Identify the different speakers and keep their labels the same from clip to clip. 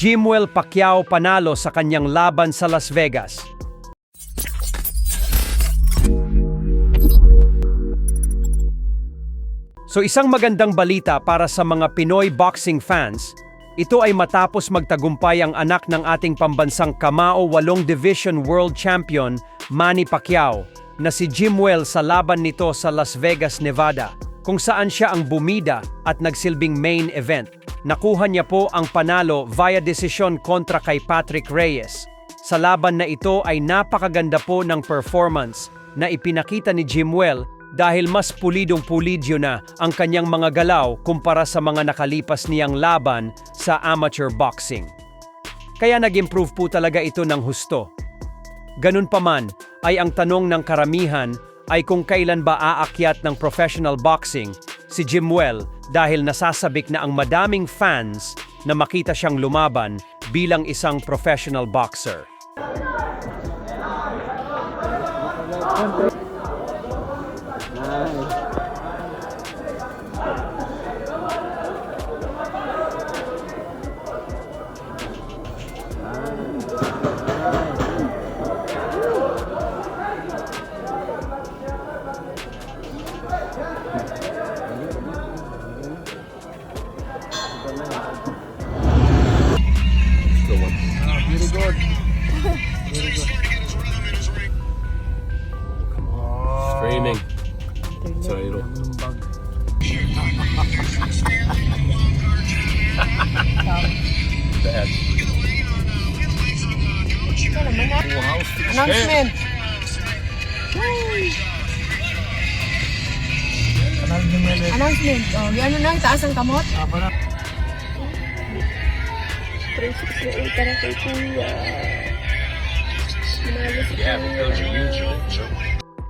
Speaker 1: Jimwell Pacquiao panalo sa kanyang laban sa Las Vegas. So isang magandang balita para sa mga Pinoy boxing fans. Ito ay matapos magtagumpay ang anak ng ating pambansang Kamao 8 Division World Champion Manny Pacquiao na si Jimwell sa laban nito sa Las Vegas, Nevada, kung saan siya ang bumida at nagsilbing main event. Nakuha niya po ang panalo via desisyon kontra kay Patrick Reyes. Sa laban na ito ay napakaganda po ng performance na ipinakita ni Jimwell dahil mas pulidong pulidyo na ang kanyang mga galaw kumpara sa mga nakalipas niyang laban sa amateur boxing. Kaya nag-improve po talaga ito ng husto. Ganun pa man, ay ang tanong ng karamihan ay kung kailan ba aakyat ng professional boxing si Jimwell dahil nasasabik na ang madaming fans na makita siyang lumaban bilang isang professional boxer.
Speaker 2: Very good. Very good.
Speaker 3: Streaming. Title. Bad. Full house.
Speaker 2: Announcement.
Speaker 4: Announcement. Oh, ano na, taas ang kamot.
Speaker 2: Ah.
Speaker 5: 368 para kay Kuya.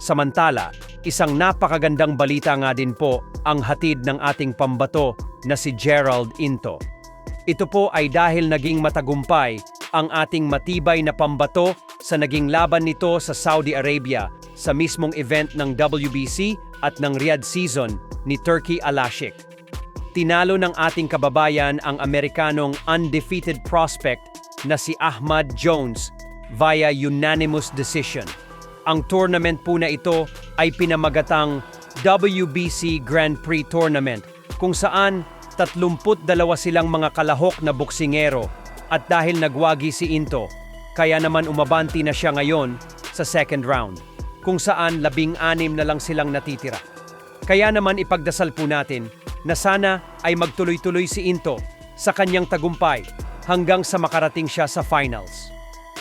Speaker 1: Samantala, isang napakagandang balita nga din po ang hatid ng ating pambato na si Gerald Into. Ito po ay dahil naging matagumpay ang ating matibay na pambato sa naging laban nito sa Saudi Arabia sa mismong event ng WBC at ng Riyadh season ni Turkey Alashik. Tinalo ng ating kababayan ang Amerikanong undefeated prospect na si Ahmad Jones via unanimous decision. Ang tournament po na ito ay pinamagatang WBC Grand Prix Tournament kung saan 32 silang mga kalahok na boksingero at dahil nagwagi si Into, kaya naman umabanti na siya ngayon sa second round kung saan labing-anim na lang silang natitira. Kaya naman ipagdasal po natin na sana ay magtuloy-tuloy si Into sa kanyang tagumpay hanggang sa makarating siya sa finals.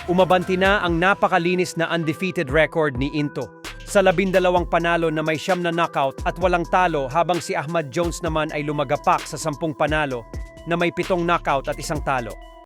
Speaker 1: Umabanti na ang napakalinis na undefeated record ni Into sa labindalawang panalo na may siyam na knockout at walang talo habang si Ahmad Jones naman ay lumagapak sa sampung panalo na may pitong knockout at isang talo.